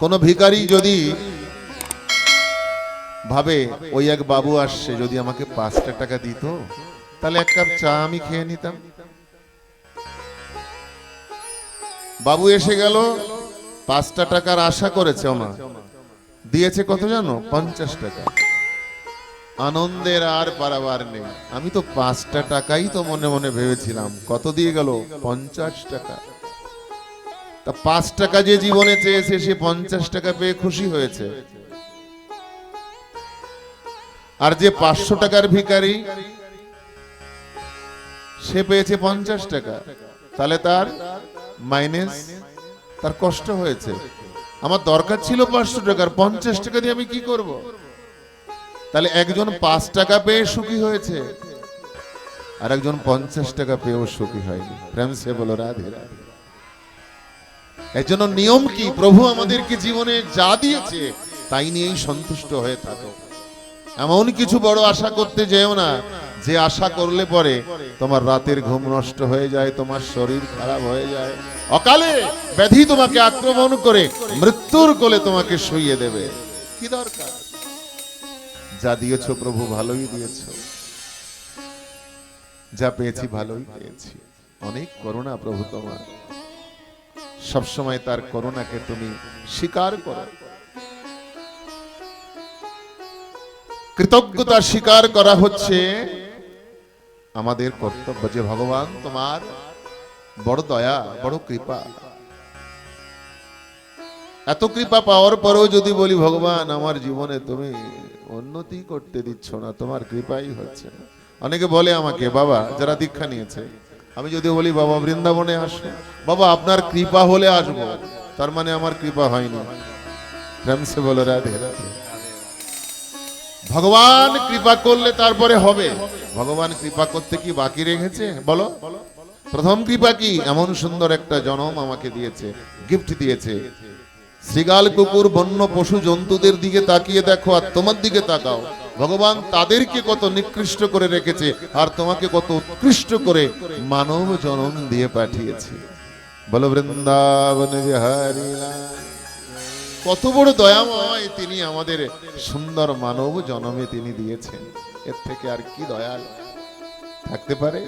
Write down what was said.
কোন ভিখারি যদি ভাবে, ওই এক বাবু আসছে, যদি আমাকে পাঁচটা টাকা দিত, তাহলে এক কাপ চা আমি খেয়ে নিতাম। বাবু এসে গেল, পাঁচটা টাকার আশা করেছে ওনা দিয়েছে কত জানো? পঞ্চাশ টাকা। আনন্দের আর পারাবার নেই। আমি তো পাঁচটা টাকাই তো মনে মনে ভেবেছিলাম। কত দিয়ে গেল? পঞ্চাশ টাকা। তা পাঁচ টাকা যে জীবনে চেয়েছে, সে পঞ্চাশ টাকা পেয়ে খুশি হয়েছে। আর যে পাঁচশো টাকার ভিখারি, সে পেয়েছে পঞ্চাশ টাকা। তাহলে তার মাইনাস, তার কষ্ট হয়েছে। আমার দরকার ছিল পাঁচশো টাকার পঞ্চাশ টাকা দিয়ে আমি কি করব? তাহলে একজন পাঁচ টাকা পেয়ে সুখী হয়েছে, আর একজন পঞ্চাশ টাকা পেয়েও সুখী হয়নি। প্রেম সে বলো, রাধে রাধে। এর জন্য নিয়ম কি? প্রভু আমাদেরকে জীবনে যা দিয়েছে, তাই নিয়েই সন্তুষ্ট হয়ে থাকো। এমন কিছু বড় আশা করতে যেও না, যে আশা করলে পরে তোমার রাতের ঘুম নষ্ট হয়ে যায়, তোমার শরীর খারাপ হয়ে যায়। অকালে ব্যাধি তোমাকে আক্রমণ করে মৃত্যুর কোলে তোমাকে শুইয়ে দেবে। কি দরকার? যা দিয়েছ প্রভু ভালোই দিয়েছ। যা পেয়েছি ভালোই পেয়েছি। অনেক করুণা প্রভু তোমার। সবসময় তার করুণাকে তুমি স্বীকার করো। কৃতজ্ঞতা স্বীকার করা হচ্ছে আমাদের কর্তব্য যে ভগবান তোমার বড় দয়া, বড় কৃপা। এত কৃপা পাওয়ার পরেও যদি বলি, ভগবান, আমার জীবনে তুমি উন্নতি করতে দিচ্ছ না, তোমার কৃপাই হচ্ছে অনেকে বলে আমাকে, বাবা, যারা দীক্ষা নিয়েছে আমি যদি বলি, বাবা, বৃন্দাবনে আসো। বাবা, আপনার কৃপা হলে আসব। তার মানে আমার কৃপা হয়নি। ভগবান কৃপা করলে তারপরে হবে। ভগবান কৃপা করতে কি বাকি রেখেছে? বলো। প্রথম কৃপা কি? এমন সুন্দর একটা জনম আমাকে দিয়েছে গিফট দিয়েছে। শ্রীগাল কুকুর, বন্য পশু জন্তুদের দিকে তাকিয়ে দেখো আর তোমার দিকে তাকাও। ভগবান তাদেরকে কত নিকৃষ্ট করে রেখেছে আর তোমাকে কত উৎকৃষ্ট করে মানব জনম দিয়ে পাঠিয়েছে। বলো, বৃন্দাবন কত বড় দয়াময় তিনি আমাদের সুন্দর মানব জনমে তিনি দিয়েছেন। এর থেকে আর কি দয়াল থাকতে পারে?